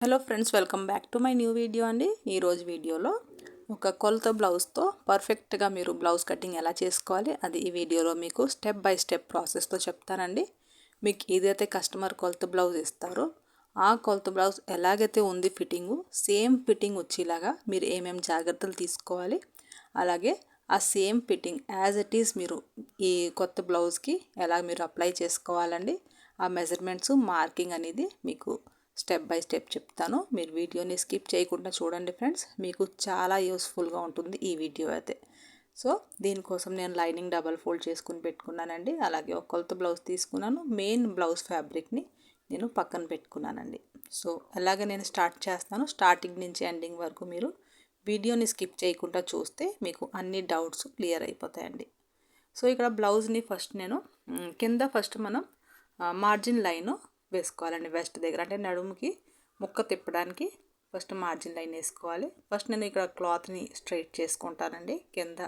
Hello friends welcome back to my new video అండి. ఈరోజు వీడియోలో ఒక కొలత బ్లౌజ్తో పర్ఫెక్ట్గా మీరు బ్లౌజ్ కటింగ్ ఎలా చేసుకోవాలి అది ఈ వీడియోలో మీకు స్టెప్ బై స్టెప్ ప్రాసెస్తో చెప్తానండి. మీకు ఏదైతే కస్టమర్ కొలత బ్లౌజ్ ఇస్తారో ఆ కొలత బ్లౌజ్ ఎలాగైతే ఉంది ఫిట్టింగు సేమ్ ఫిట్టింగ్ వచ్చేలాగా మీరు ఏమేమి జాగ్రత్తలు తీసుకోవాలి అలాగే ఆ same fitting as it is మీరు ఈ కొత్త బ్లౌజ్కి ఎలా మీరు అప్లై చేసుకోవాలండి ఆ మెజర్మెంట్స్ మార్కింగ్ అనేది మీకు స్టెప్ బై స్టెప్ చెప్తాను. మీరు వీడియోని స్కిప్ చేయకుండా చూడండి ఫ్రెండ్స్. మీకు చాలా యూస్ఫుల్గా ఉంటుంది ఈ వీడియో అయితే. సో దీనికోసం నేను లైనింగ్ డబల్ ఫోల్డ్ చేసుకుని పెట్టుకున్నానండి. అలాగే ఒక కొలత బ్లౌజ్ తీసుకున్నాను. మెయిన్ బ్లౌజ్ ఫ్యాబ్రిక్ని నేను పక్కన పెట్టుకున్నానండి. సో అలాగే నేను స్టార్ట్ చేస్తాను. స్టార్టింగ్ నుంచి ఎండింగ్ వరకు మీరు వీడియోని స్కిప్ చేయకుండా చూస్తే మీకు అన్ని డౌట్స్ క్లియర్ అయిపోతాయండి. సో ఇక్కడ బ్లౌజ్ని ఫస్ట్ నేను కింద ఫస్ట్ మనం మార్జిన్ లైను వేసుకోవాలండి వెస్ట్ దగ్గర. అంటే నడుముకి ముక్క తిప్పడానికి ఫస్ట్ మార్జిన్ లైన్ వేసుకోవాలి. ఫస్ట్ నేను ఇక్కడ క్లాత్ని స్ట్రైట్ చేసుకుంటానండి. కింద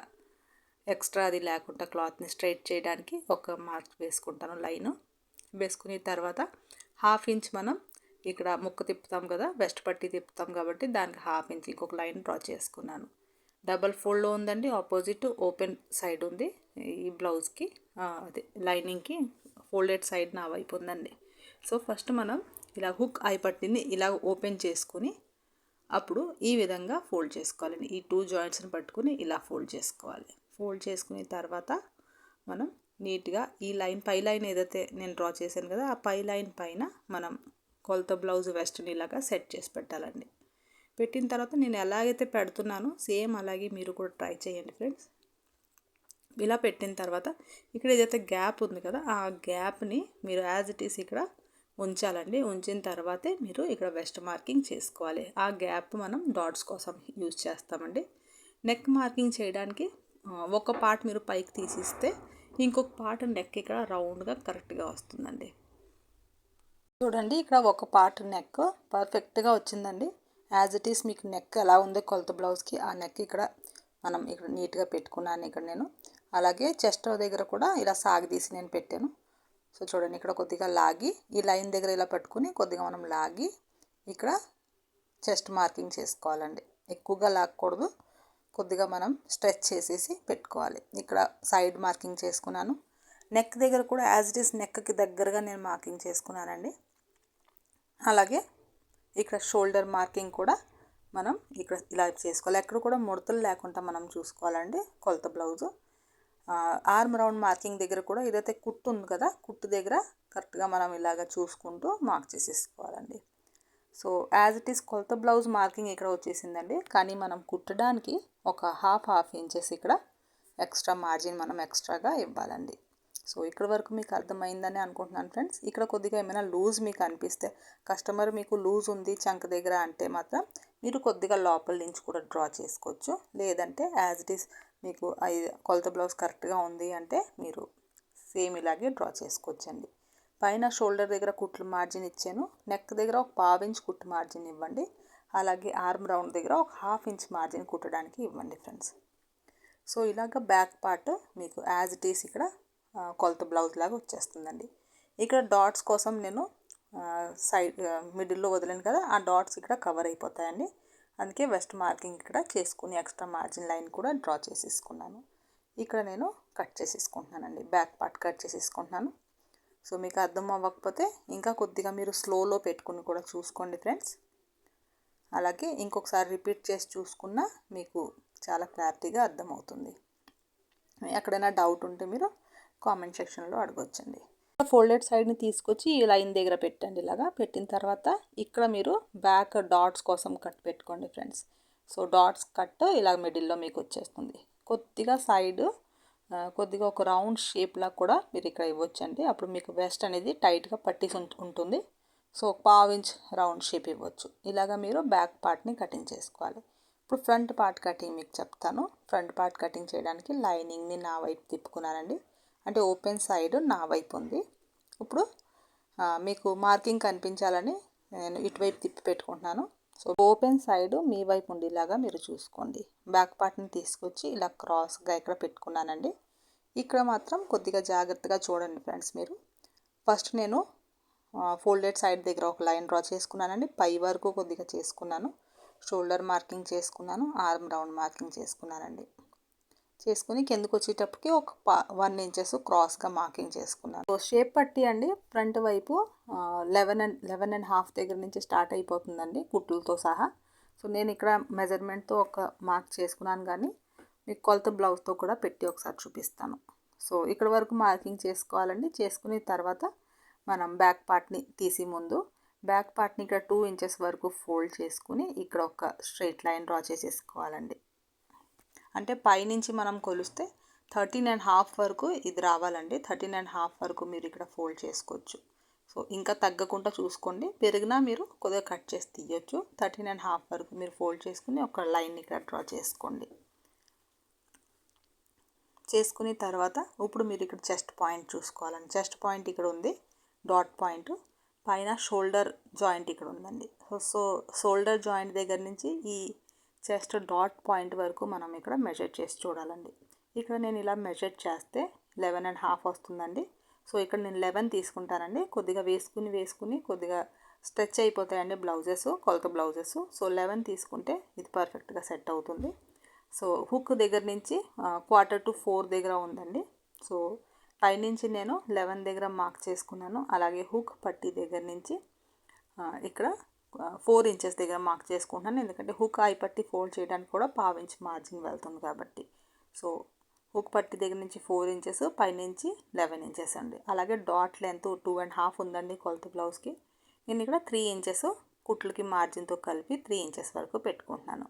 ఎక్స్ట్రా అది లేకుండా క్లాత్ని స్ట్రైట్ చేయడానికి ఒక మార్క్ వేసుకుంటాను లైను. వేసుకుని తర్వాత హాఫ్ ఇంచ్ మనం ఇక్కడ ముక్క తిప్పుతాం కదా వెస్ట్ పట్టి తిప్పుతాం కాబట్టి దానికి హాఫ్ ఇంచ్ ఇంకొక లైన్ డ్రా చేసుకున్నాను. డబల్ ఫోల్డ్లో ఉందండి ఆపోజిట్ ఓపెన్ సైడ్ ఉంది. ఈ బ్లౌజ్కి అదే లైనింగ్కి ఫోల్డెడ్ సైడ్ నా వైపు ఉందండి. సో ఫస్ట్ మనం ఇలా హుక్ ఐ పట్టింది ఇలా ఓపెన్ చేసుకుని అప్పుడు ఈ విధంగా ఫోల్డ్ చేసుకోవాలి. ఈ టూ జాయింట్స్ని పట్టుకుని ఇలా ఫోల్డ్ చేసుకోవాలి. ఫోల్డ్ చేసుకున్న తర్వాత మనం నీట్గా ఈ లైన్ పై లైన్ ఏదైతే నేను డ్రా చేశాను కదా ఆ పై లైన్ పైన మనం కొలత బ్లౌజ్ వెస్ట్ని ఇలాగా సెట్ చేసి పెట్టాలండి. పెట్టిన తర్వాత నేను ఎలాగైతే పెడుతున్నానో సేమ్ అలాగే మీరు కూడా ట్రై చేయండి ఫ్రెండ్స్. ఇలా పెట్టిన తర్వాత ఇక్కడ ఏదైతే గ్యాప్ ఉంది కదా ఆ గ్యాప్ని మీరు యాజ్ ఇట్ ఈస్ ఇక్కడ ఉంచాలండి. ఉంచిన తర్వాతే మీరు ఇక్కడ వెస్ట్ మార్కింగ్ చేసుకోవాలి. ఆ గ్యాప్ మనం డాట్స్ కోసం యూజ్ చేస్తామండి. నెక్ మార్కింగ్ చేయడానికి ఒక పార్ట్ మీరు పైకి తీసిస్తే ఇంకొక పార్ట్ నెక్ ఇక్కడ రౌండ్గా కరెక్ట్గా వస్తుందండి. చూడండి ఇక్కడ ఒక పార్ట్ నెక్ పర్ఫెక్ట్గా వచ్చిందండి. యాజ్ ఇట్ ఈస్ మీకు నెక్ ఎలా ఉందో కొలత బ్లౌజ్కి ఆ నెక్ ఇక్కడ మనం ఇక్కడ నీట్గా పెట్టుకున్నాను ఇక్కడ నేను. అలాగే చెస్ట్ దగ్గర కూడా ఇలా సాగదీసి నేను పెట్టాను. సో చూడండి ఇక్కడ కొద్దిగా లాగి ఈ లైన్ దగ్గర ఇలా పట్టుకుని కొద్దిగా మనం లాగి ఇక్కడ చెస్ట్ మార్కింగ్ చేసుకోవాలండి. ఎక్కువగా లాక్కూడదు. కొద్దిగా మనం స్ట్రెచ్ చేసేసి పెట్టుకోవాలి. ఇక్కడ సైడ్ మార్కింగ్ చేసుకున్నాను. నెక్ దగ్గర కూడా యాజ్ ఇట్ ఈస్ నెక్కి దగ్గరగా నేను మార్కింగ్ చేసుకున్నానండి. అలాగే ఇక్కడ షోల్డర్ మార్కింగ్ కూడా మనం ఇక్కడ ఇలా చేసుకోవాలి. ఎక్కడ కూడా ముడతలు లేకుండా మనం చూసుకోవాలండి. కొలత బ్లౌజు. ఆర్మ్ రౌండ్ మార్కింగ్ దగ్గర కూడా ఏదైతే కుట్టు ఉంది కదా కుట్టు దగ్గర కరెక్ట్గా మనం ఇలాగ చూసుకుంటూ మార్క్ చేసేసుకోవాలండి. సో యాజ్ ఇట్ ఈస్ కొలత బ్లౌజ్ మార్కింగ్ ఇక్కడ వచ్చేసిందండి. కానీ మనం కుట్టడానికి ఒక హాఫ్ హాఫ్ ఇంచెస్ ఇక్కడ ఎక్స్ట్రా మార్జిన్ మనం ఎక్స్ట్రాగా ఇవ్వాలండి. సో ఇక్కడ వరకు మీకు అర్థమైందని అనుకుంటున్నాను ఫ్రెండ్స్. ఇక్కడ కొద్దిగా ఏమైనా లూజ్ మీకు అనిపిస్తే కస్టమర్ మీకు లూజ్ ఉంది చంక దగ్గర అంటే మాత్రం మీరు కొద్దిగా లోపల నుంచి కూడా డ్రా చేసుకోవచ్చు. లేదంటే యాజ్ ఇట్ ఈస్ మీకు ఐదు కొలత బ్లౌజ్ కరెక్ట్గా ఉంది అంటే మీరు సేమ్ ఇలాగే డ్రా చేసుకోవచ్చండి. పైన షోల్డర్ దగ్గర కుట్లు మార్జిన్ ఇచ్చాను. నెక్ దగ్గర ఒక పావు ఇంచ్ కుట్టు మార్జిన్ ఇవ్వండి. అలాగే ఆర్మ్ రౌండ్ దగ్గర ఒక హాఫ్ ఇంచ్ మార్జిన్ కుట్టడానికి ఇవ్వండి ఫ్రెండ్స్. సో ఇలాగ బ్యాక్ పార్ట్ మీకు యాజ్ ఇట్ ఈస్ ఇక్కడ కొలత బ్లౌజ్ లాగా వచ్చేస్తుందండి. ఇక్కడ డాట్స్ కోసం నేను సైడ్ మిడిల్లో వదిలేను కదా ఆ డాట్స్ ఇక్కడ కవర్ అయిపోతాయండి. అందుకే వెస్ట్ మార్కింగ్ ఇక్కడ చేసుకుని ఎక్స్ట్రా మార్జిన్ లైన్ కూడా డ్రా చేసేసుకున్నాను. ఇక్కడ నేను కట్ చేసేసుకుంటున్నానండి బ్యాక్ పార్ట్ కట్ చేసేసుకుంటున్నాను. సో మీకు అర్థం అవ్వకపోతే ఇంకా కొద్దిగా మీరు స్లోలో పెట్టుకుని కూడా చూసుకోండి ఫ్రెండ్స్. అలాగే ఇంకొకసారి రిపీట్ చేసి చూసుకున్నా మీకు చాలా క్లారిటీగా అర్థమవుతుంది. ఎక్కడైనా డౌట్ ఉంటే మీరు కామెంట్ సెక్షన్లో అడగొచ్చండి. ఫోల్డెడ్ సైడ్ని తీసుకొచ్చి ఈ లైన్ దగ్గర పెట్టండి ఇలాగా. పెట్టిన తర్వాత ఇక్కడ మీరు బ్యాక్ డాట్స్ కోసం కట్ పెట్టుకోండి ఫ్రెండ్స్. సో డాట్స్ కట్ ఇలా మిడిల్లో మీకు వచ్చేస్తుంది. కొద్దిగా సైడ్ కొద్దిగా ఒక రౌండ్ షేప్లా కూడా మీరు ఇక్కడ ఇవ్వచ్చండి. అప్పుడు మీకు వెస్ట్ అనేది టైట్గా పట్టేసి ఉంటుంది. సో పావు ఇంచ్ రౌండ్ షేప్ ఇవ్వచ్చు. ఇలాగా మీరు బ్యాక్ పార్ట్ని కటింగ్ చేసుకోవాలి. ఇప్పుడు ఫ్రంట్ పార్ట్ కటింగ్ మీకు చెప్తాను. ఫ్రంట్ పార్ట్ కటింగ్ చేయడానికి లైనింగ్ని నా వైపు తిప్పుకున్నానండి. అంటే ఓపెన్ సైడ్ నా వైపు ఉంది. ఇప్పుడు మీకు మార్కింగ్ కనిపించాలని నేను ఇటువైపు తిప్పి పెట్టుకుంటున్నాను. సో ఓపెన్ సైడ్ మీ వైపు ఉండేలాగా మీరు చూసుకోండి. బ్యాక్ పార్ట్ని తీసుకొచ్చి ఇలా క్రాస్గా ఇక్కడ పెట్టుకున్నానండి. ఇక్కడ మాత్రం కొద్దిగా జాగ్రత్తగా చూడండి ఫ్రెండ్స్ మీరు. ఫస్ట్ నేను ఫోల్డెడ్ సైడ్ దగ్గర ఒక లైన్ డ్రా చేసుకున్నానండి. పై వరకు కొద్దిగా చేసుకున్నాను. షోల్డర్ మార్కింగ్ చేసుకున్నాను. ఆర్మ్ రౌండ్ మార్కింగ్ చేసుకున్నానండి. చేసుకుని కిందకు వచ్చేటప్పటికి ఒక వన్ ఇంచెస్ క్రాస్గా మార్కింగ్ చేసుకున్నాను. సో షేప్ పట్టి అండి ఫ్రంట్ వైపు eleven and eleven and half దగ్గర నుంచి స్టార్ట్ అయిపోతుందండి కుట్లతో సహా. సో నేను ఇక్కడ మెజర్మెంట్తో ఒక మార్క్ చేసుకున్నాను కానీ మీకు కొలత బ్లౌజ్తో కూడా పెట్టి ఒకసారి చూపిస్తాను. సో ఇక్కడ వరకు మార్కింగ్ చేసుకోవాలండి. చేసుకునే తర్వాత మనం బ్యాక్ పార్ట్ని తీసి ముందు బ్యాక్ పార్ట్ని ఇక్కడ టూ ఇంచెస్ వరకు ఫోల్డ్ చేసుకుని ఇక్కడ ఒక స్ట్రైట్ లైన్ డ్రా చేసేసుకోవాలండి. అంటే పైనుంచి మనం కొలిస్తే థర్టీన్ అండ్ హాఫ్ వరకు ఇది రావాలండి. థర్టీన్ అండ్ హాఫ్ వరకు మీరు ఇక్కడ ఫోల్డ్ చేసుకోవచ్చు. సో ఇంకా తగ్గకుండా చూసుకోండి. పెరిగినా మీరు కొద్దిగా కట్ చేసి తీయొచ్చు. థర్టీన్ అండ్ హాఫ్ వరకు మీరు ఫోల్డ్ చేసుకుని ఒక లైన్ ఇక్కడ డ్రా చేసుకోండి. చేసుకుని తర్వాత ఇప్పుడు మీరు ఇక్కడ చెస్ట్ పాయింట్ చూసుకోవాలండి. చెస్ట్ పాయింట్ ఇక్కడ ఉంది. Dot point. పైన షోల్డర్ జాయింట్ ఇక్కడ ఉందండి. సో షోల్డర్ జాయింట్ దగ్గర నుంచి ఈ చెస్ట్ డాట్ పాయింట్ వరకు మనం ఇక్కడ మెజర్ చేసి చూడాలండి. ఇక్కడ నేను ఇలా మెజర్ చేస్తే లెవెన్ అండ్ హాఫ్ వస్తుందండి. సో ఇక్కడ నేను లెవెన్ తీసుకుంటానండి. కొద్దిగా వేసుకుని వేసుకుని కొద్దిగా స్ట్రెచ్ అయిపోతాయండి బ్లౌజెస్ కొలత బ్లౌజెస్. సో లెవెన్ తీసుకుంటే ఇది పర్ఫెక్ట్గా సెట్ అవుతుంది. సో హుక్ దగ్గర నుంచి క్వార్టర్ టు ఫోర్ దగ్గర ఉందండి. సో పైనుంచి నేను లెవెన్ దగ్గర మార్క్ చేసుకున్నాను. అలాగే హుక్ పట్టి దగ్గర నుంచి ఇక్కడ ఫోర్ ఇంచెస్ దగ్గర మార్క్ చేసుకుంటున్నాను. ఎందుకంటే హుక్ ఐ పట్టి ఫోల్డ్ చేయడానికి కూడా పావు ఇంచ్ మార్జిన్ వెళ్తుంది కాబట్టి. సో హుక్ పట్టి దగ్గర నుంచి ఫోర్ ఇంచెస్ పైనుంచి లెవెన్ ఇంచెస్ అండి. అలాగే dot length two and half ఉందండి కొలత బ్లౌజ్కి నేను ఇక్కడ త్రీ ఇంచెస్ కుట్లకి మార్జిన్తో కలిపి త్రీ ఇంచెస్ వరకు పెట్టుకుంటున్నాను.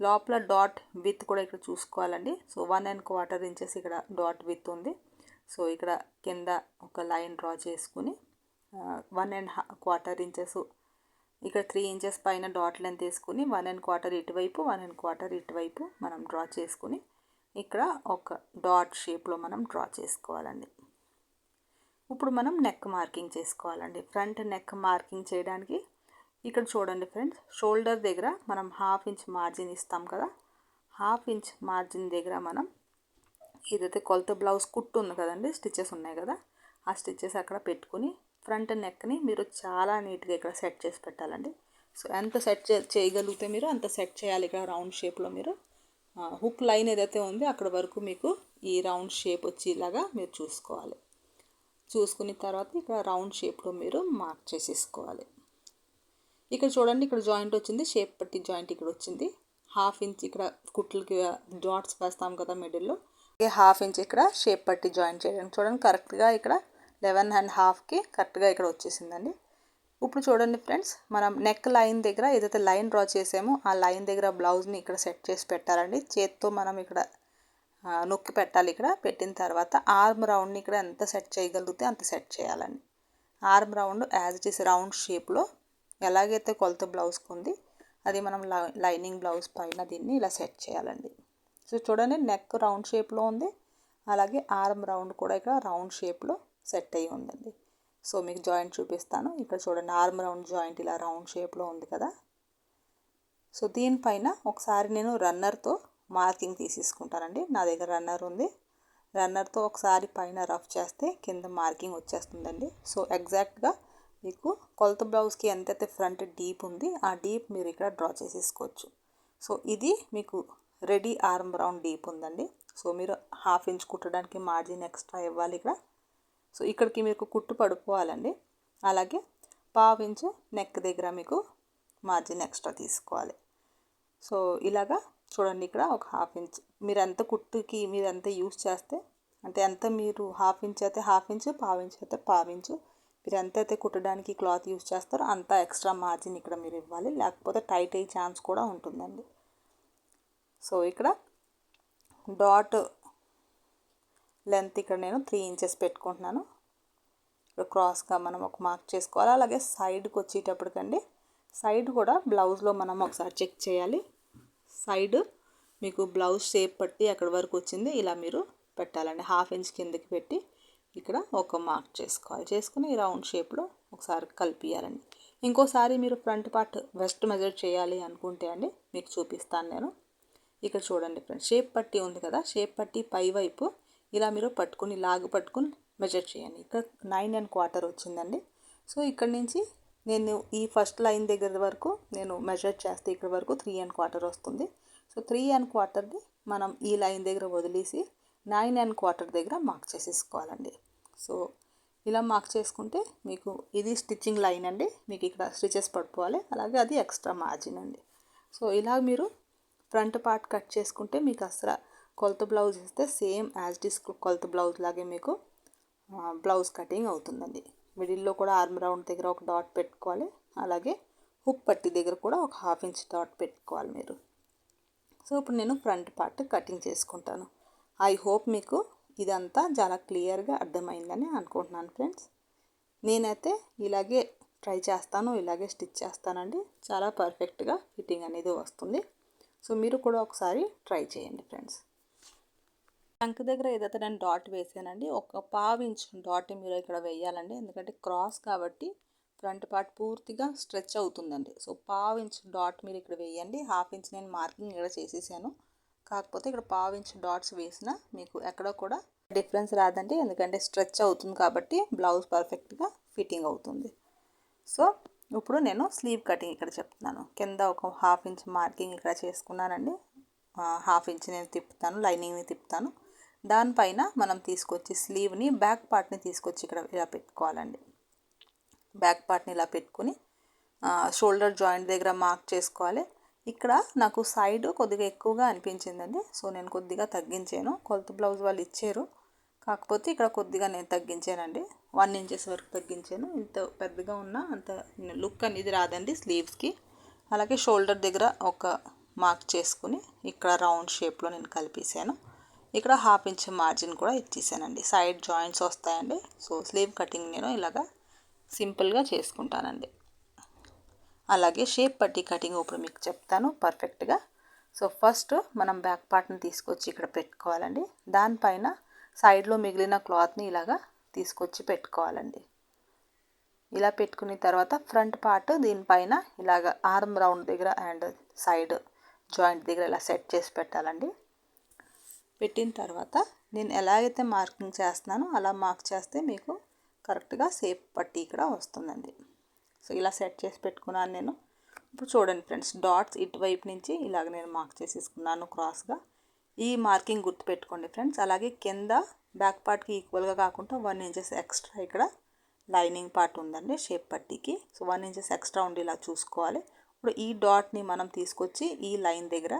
లోపల డాట్ విత్ కూడా ఇక్కడ చూసుకోవాలండి. So one and quarter inches ఇక్కడ డాట్ విత్ ఉంది. సో ఇక్కడ కింద ఒక లైన్ డ్రా చేసుకుని వన్ అండ్ క్వార్టర్ ఇంచెస్ ఇక్కడ త్రీ ఇంచెస్ పైన డాట్ లెంత్ వేసుకుని వన్ అండ్ క్వార్టర్ ఇటువైపు వన్ అండ్ క్వార్టర్ ఇటువైపు మనం డ్రా చేసుకుని ఇక్కడ ఒక డాట్ షేప్లో మనం డ్రా చేసుకోవాలండి. ఇప్పుడు మనం నెక్ మార్కింగ్ చేసుకోవాలండి. ఫ్రంట్ నెక్ మార్కింగ్ చేయడానికి ఇక్కడ చూడండి ఫ్రెండ్స్ షోల్డర్ దగ్గర మనం హాఫ్ ఇంచ్ మార్జిన్ ఇస్తాం కదా హాఫ్ ఇంచ్ మార్జిన్ దగ్గర మనం ఏదైతే కొలత బ్లౌజ్ కుట్టు ఉంది కదండి స్టిచ్చెస్ ఉన్నాయి కదా ఆ స్టిచ్చెస్ అక్కడ పెట్టుకుని ఫ్రంట్ నెక్ని మీరు చాలా నీట్గా ఇక్కడ సెట్ చేసి పెట్టాలండి. సో ఎంత సెట్ చేయగలిగితే మీరు అంత సెట్ చేయాలి ఇక్కడ రౌండ్ షేప్లో మీరు. హుక్ లైన్ ఏదైతే ఉందో అక్కడ వరకు మీకు ఈ రౌండ్ షేప్ వచ్చేలాగా మీరు చూసుకోవాలి. చూసుకున్న తర్వాత ఇక్కడ రౌండ్ షేప్లో మీరు మార్క్ చేసేసుకోవాలి. ఇక్కడ చూడండి ఇక్కడ జాయింట్ వచ్చింది షేప్ పట్టి జాయింట్ ఇక్కడ వచ్చింది. హాఫ్ ఇంచ్ ఇక్కడ కుట్లకి డాట్స్ వేస్తాం కదా మిడిల్లో. హాఫ్ ఇంచ్ ఇక్కడ షేప్ పట్టి జాయింట్ చేయడానికి చూడండి కరెక్ట్గా ఇక్కడ లెవెన్ అండ్ హాఫ్కి కరెక్ట్గా ఇక్కడ వచ్చేసిందండి. ఇప్పుడు చూడండి ఫ్రెండ్స్ మనం నెక్ లైన్ దగ్గర ఏదైతే లైన్ డ్రా చేసామో ఆ లైన్ దగ్గర బ్లౌజ్ని ఇక్కడ సెట్ చేసి పెట్టాలండి. చేత్తో మనం ఇక్కడ నొక్కి పెట్టాలి ఇక్కడ. పెట్టిన తర్వాత ఆర్మ్ రౌండ్ని ఇక్కడ ఎంత సెట్ చేయగలిగితే అంత సెట్ చేయాలండి. Arm round as it is round షేప్లో ఎలాగైతే కొలత బ్లౌజ్కి ఉంది అది మనం లైనింగ్ బ్లౌజ్ పైన దీన్ని ఇలా సెట్ చేయాలండి. సో చూడండి నెక్ రౌండ్ షేప్లో ఉంది అలాగే ఆర్మ్ రౌండ్ కూడా ఇక్కడ రౌండ్ షేప్లో సెట్ అయ్యి ఉందండి. సో మీకు జాయింట్ చూపిస్తాను. ఇక్కడ చూడండి ఆర్మ్ రౌండ్ జాయింట్ ఇలా రౌండ్ షేప్లో ఉంది కదా. సో దీనిపైన ఒకసారి నేను రన్నర్తో మార్కింగ్ తీసేసుకుంటానండి. నా దగ్గర రన్నర్ ఉంది. రన్నర్తో ఒకసారి పైన రఫ్ చేస్తే కింద మార్కింగ్ వచ్చేస్తుందండి. సో ఎగ్జాక్ట్గా మీకు కొలత బ్లౌజ్కి ఎంతైతే ఫ్రంట్ డీప్ ఉంది ఆ డీప్ మీరు ఇక్కడ డ్రా చేసేసుకోవచ్చు. సో ఇది మీకు రెడీ ఆర్మ్ రౌండ్ డీప్ ఉందండి. సో మీరు హాఫ్ ఇంచ్ కుట్టడానికి మార్జిన్ ఎక్స్ట్రా ఇవ్వాలి ఇక్కడ. సో ఇక్కడికి మీకు కుట్టు పడిపోవాలండి. అలాగే పావు ఇంచు నెక్ దగ్గర మీకు మార్జిన్ ఎక్స్ట్రా తీసుకోవాలి. సో ఇలాగా చూడండి ఇక్కడ ఒక హాఫ్ ఇంచ్ మీరు ఎంత కుట్టుకి మీరు ఎంత యూస్ చేస్తే అంటే ఎంత మీరు హాఫ్ ఇంచ్ అయితే హాఫ్ ఇంచు పావు ఇంచు అయితే పావు ఇంచు మీరు ఎంత అయితే కుట్టడానికి క్లాత్ యూస్ చేస్తారో అంత ఎక్స్ట్రా మార్జిన్ ఇక్కడ మీరు ఇవ్వాలి. లేకపోతే టైట్ అయ్యే ఛాన్స్ కూడా ఉంటుందండి. సో ఇక్కడ డాట్ లెంత్ ఇక్కడ నేను త్రీ ఇంచెస్ పెట్టుకుంటున్నాను. ఇక్కడ క్రాస్గా మనం ఒక మార్క్ చేసుకోవాలి. అలాగే సైడ్కి వచ్చేటప్పటికండి సైడ్ కూడా బ్లౌజ్లో మనం ఒకసారి చెక్ చేయాలి. సైడ్ మీకు బ్లౌజ్ షేప్ పట్టి అక్కడ వరకు వచ్చింది. ఇలా మీరు పెట్టాలండి. హాఫ్ ఇంచ్ కిందకి పెట్టి ఇక్కడ ఒక మార్క్ చేసుకోవాలి. చేసుకుని రౌండ్ షేప్లో ఒకసారి కలిపియాలండి. ఇంకోసారి మీరు ఫ్రంట్ పార్ట్ వెస్ట్ మెజర్ చేయాలి అనుకుంటే అండి మీకు చూపిస్తాను నేను. ఇక్కడ చూడండి ఫ్రెండ్స్ షేప్ పట్టి ఉంది కదా. షేప్ పట్టి పై వైపు ఇలా మీరు పట్టుకుని లాగు పట్టుకుని మెజర్ చేయండి. ఇక్కడ నైన్ అండ్ క్వార్టర్ వచ్చిందండి. సో ఇక్కడ నుంచి నేను ఈ ఫస్ట్ లైన్ దగ్గర వరకు నేను మెజర్ చేస్తే ఇక్కడ వరకు త్రీ అండ్ క్వార్టర్ వస్తుంది. సో త్రీ అండ్ క్వార్టర్ని మనం ఈ లైన్ దగ్గర వదిలేసి నైన్ అండ్ క్వార్టర్ దగ్గర మార్క్ చేసేసుకోవాలండి. సో ఇలా మార్క్ చేసుకుంటే మీకు ఇది స్టిచ్చింగ్ లైన్ అండి. మీకు ఇక్కడ స్టిచెస్ పడిపోవాలి. అలాగే అది ఎక్స్ట్రా మార్జిన్ అండి. సో ఇలా మీరు ఫ్రంట్ పార్ట్ కట్ చేసుకుంటే మీకు అసలు కొలత బ్లౌజ్ ఇస్తే సేమ్ యాజ్ డిస్ కొలత బ్లౌజ్ లాగే మీకు బ్లౌజ్ కటింగ్ అవుతుందండి. మిడిల్లో కూడా ఆర్మ్ రౌండ్ దగ్గర ఒక డాట్ పెట్టుకోవాలి. అలాగే హుక్ పట్టి దగ్గర కూడా ఒక హాఫ్ ఇంచ్ డాట్ పెట్టుకోవాలి మీరు. సో ఇప్పుడు నేను ఫ్రంట్ పార్ట్ కటింగ్ చేసుకుంటాను. ఐ హోప్ మీకు ఇదంతా చాలా క్లియర్గా అర్థమైందని అనుకుంటున్నాను ఫ్రెండ్స్. నేనైతే ఇలాగే ట్రై చేస్తాను ఇలాగే స్టిచ్ చేస్తానండి. చాలా పర్ఫెక్ట్గా ఫిట్టింగ్ అనేది వస్తుంది. సో మీరు కూడా ఒకసారి ట్రై చేయండి ఫ్రెండ్స్. టంక్ దగ్గర ఏదైతే నేను డాట్ వేసానండి ఒక పావు ఇంచ్ డాట్ మీరు ఇక్కడ వేయాలండి. ఎందుకంటే క్రాస్ కాబట్టి ఫ్రంట్ పార్ట్ పూర్తిగా స్ట్రెచ్ అవుతుందండి. సో పావు ఇంచ్ డాట్ మీరు ఇక్కడ వేయండి. హాఫ్ ఇంచ్ నేను మార్కింగ్ ఇక్కడ చేసేసాను. కాకపోతే ఇక్కడ పావు ఇంచ్ డాట్స్ వేసిన మీకు ఎక్కడ కూడా డిఫరెన్స్ రాదండి. ఎందుకంటే స్ట్రెచ్ అవుతుంది కాబట్టి బ్లౌజ్ పర్ఫెక్ట్గా ఫిట్టింగ్ అవుతుంది. సో ఇప్పుడు నేను స్లీవ్ కటింగ్ ఇక్కడ చెప్తున్నాను. కింద ఒక హాఫ్ ఇంచ్ మార్కింగ్ ఇక్కడ చేసుకున్నానండి. హాఫ్ ఇంచ్ నేను తిప్పుతాను లైనింగ్ని తిప్పుతాను. దానిపైన మనం తీసుకొచ్చి స్లీవ్ని బ్యాక్ పార్ట్ని తీసుకొచ్చి ఇక్కడ ఇలా పెట్టుకోవాలండి. బ్యాక్ పార్ట్ని ఇలా పెట్టుకుని షోల్డర్ జాయింట్ దగ్గర మార్క్ చేసుకోవాలి. ఇక్కడ నాకు సైడ్ కొద్దిగా ఎక్కువగా అనిపించిందండి. సో నేను కొద్దిగా తగ్గించాను. కొలత బ్లౌజ్ వాళ్ళు ఇచ్చారు. కాకపోతే ఇక్కడ కొద్దిగా నేను తగ్గించానండి. వన్ ఇంచెస్ వరకు తగ్గించాను. ఇంత పెద్దగా ఉన్న అంత లుక్ అనేది రాదండి స్లీవ్స్కి అలాగే షోల్డర్ దగ్గర ఒక మార్క్ చేసుకుని ఇక్కడ రౌండ్ షేప్లో నేను కలిపేసాను ఇక్కడ హాఫ్ ఇంచ్ మార్జిన్ కూడా ఇచ్చేసానండి. సైడ్ జాయింట్స్ వస్తాయండి. సో స్లీవ్ కటింగ్ నేను ఇలాగా సింపుల్గా చేసుకుంటానండి. అలాగే షేప్ పట్టి కటింగ్ ఇప్పుడు మీకు చెప్తాను పర్ఫెక్ట్గా. సో ఫస్ట్ మనం బ్యాక్ పార్ట్ని తీసుకొచ్చి ఇక్కడ పెట్టుకోవాలండి. దానిపైన సైడ్లో మిగిలిన క్లాత్ని ఇలాగా తీసుకొచ్చి పెట్టుకోవాలండి. ఇలా పెట్టుకున్న తర్వాత ఫ్రంట్ పార్ట్ దీనిపైన ఇలాగ ఆర్మ్ రౌండ్ దగ్గర అండ్ సైడ్ జాయింట్ దగ్గర ఇలా సెట్ చేసి పెట్టాలండి. పెట్టిన తర్వాత నేను ఎలాగైతే మార్కింగ్ చేస్తున్నానో అలా మార్క్ చేస్తే మీకు కరెక్ట్గా సేప్ పట్టి ఇక్కడ వస్తుందండి. సో ఇలా సెట్ చేసి పెట్టుకున్నాను నేను. ఇప్పుడు చూడండి ఫ్రెండ్స్ డాట్స్ ఇటువైపు నుంచి ఇలాగ నేను మార్క్ చేసేసుకున్నాను క్రాస్గా. ఈ మార్కింగ్ గుర్తుపెట్టుకోండి ఫ్రెండ్స్. అలాగే కింద బ్యాక్ పార్ట్కి ఈక్వల్గా కాకుండా వన్ ఇంచెస్ ఎక్స్ట్రా ఇక్కడ లైనింగ్ పార్ట్ ఉందండి షేప్ పట్టికి. సో వన్ ఇంచెస్ ఎక్స్ట్రా ఉండి ఇలా చూసుకోవాలి. ఇప్పుడు ఈ డాట్ని మనం తీసుకొచ్చి ఈ లైన్ దగ్గర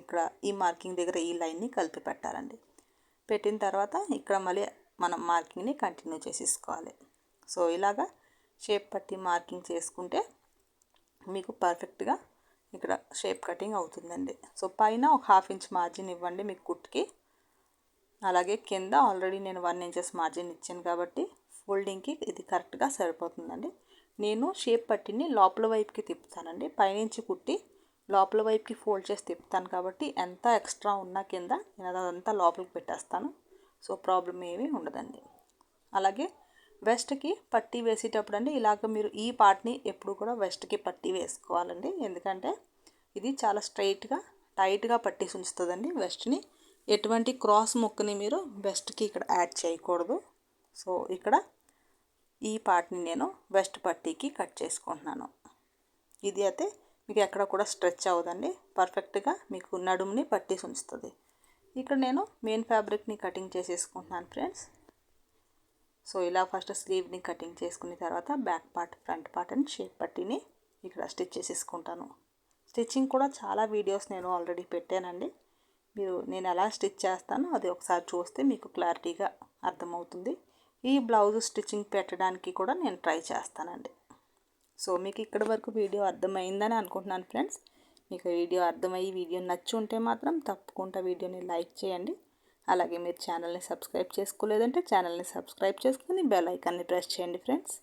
ఇక్కడ ఈ మార్కింగ్ దగ్గర ఈ లైన్ని కలిపి పెట్టాలండి. పెట్టిన తర్వాత ఇక్కడ మళ్ళీ మనం మార్కింగ్ని కంటిన్యూ చేసేసుకోవాలి. సో ఇలాగా షేప్ పట్టి మార్కింగ్ చేసుకుంటే మీకు పర్ఫెక్ట్గా ఇక్కడ షేప్ కటింగ్ అవుతుందండి. సో పైన ఒక హాఫ్ ఇంచ్ మార్జిన్ ఇవ్వండి మీకు కుట్కి. అలాగే కింద ఆల్రెడీ నేను వన్ ఇంచెస్ మార్జిన్ ఇచ్చాను కాబట్టి ఫోల్డింగ్కి ఇది కరెక్ట్గా సరిపోతుందండి. నేను షేప్ పట్టిని లోపల వైపుకి తిప్పుతానండి. పైనుంచి కుట్టి లోపల వైపుకి ఫోల్డ్ చేసి తిప్పుతాను కాబట్టి ఎంత ఎక్స్ట్రా ఉన్నా కింద నేను అదంతా లోపలికి పెట్టేస్తాను. సో ప్రాబ్లం ఏమీ ఉండదండి. అలాగే వెస్ట్కి పట్టీ వేసేటప్పుడు అండి ఇలాగ మీరు ఈ పార్ట్ని ఎప్పుడు కూడా వెస్ట్కి పట్టీ వేసుకోవాలండి. ఎందుకంటే ఇది చాలా స్ట్రైట్గా టైట్గా పట్టేసి ఉంచుతుందండి వెస్ట్ని. ఎటువంటి క్రాస్ ముక్కని మీరు వెస్ట్కి ఇక్కడ యాడ్ చేయకూడదు. సో ఇక్కడ ఈ పార్ట్ని నేను వెస్ట్ పట్టీకి కట్ చేసుకుంటున్నాను. ఇది అయితే మీకు ఎక్కడ కూడా స్ట్రెచ్ అవ్వదండి. పర్ఫెక్ట్గా మీకు నడుముని పట్టేసి ఉంచుతుంది ఇక్కడ నేను మెయిన్ ఫ్యాబ్రిక్ని కటింగ్ చేసేసుకుంటున్నాను ఫ్రెండ్స్. సో ఇలా ఫస్ట్ స్లీవ్ని కటింగ్ చేసుకున్న తర్వాత బ్యాక్ పార్ట్ ఫ్రంట్ పార్ట్ అని షేప్ పట్టిని ఇక్కడ స్టిచ్ చేసేసుకుంటాను. స్టిచ్చింగ్ కూడా చాలా వీడియోస్ నేను ఆల్రెడీ పెట్టానండి. మీరు నేను ఎలా స్టిచ్ చేస్తానో అది ఒకసారి చూస్తే మీకు క్లారిటీగా అర్థమవుతుంది. ఈ బ్లౌజ్ స్టిచ్చింగ్ పెట్టడానికి కూడా నేను ట్రై చేస్తానండి. సో మీకు ఇక్కడ వరకు వీడియో అర్థమైందని అనుకుంటున్నాను ఫ్రెండ్స్. మీకు వీడియో అర్థమయ్యి వీడియో నచ్చి ఉంటే మాత్రం తప్పకుండా వీడియోని లైక్ చేయండి. అలాగే మీరు ఛానల్ని సబ్స్క్రైబ్ చేసుకోలేదంటే ఛానల్ని సబ్స్క్రైబ్ చేసుకుని బెల్ ఐకాన్ని ప్రెస్ చేయండి ఫ్రెండ్స్.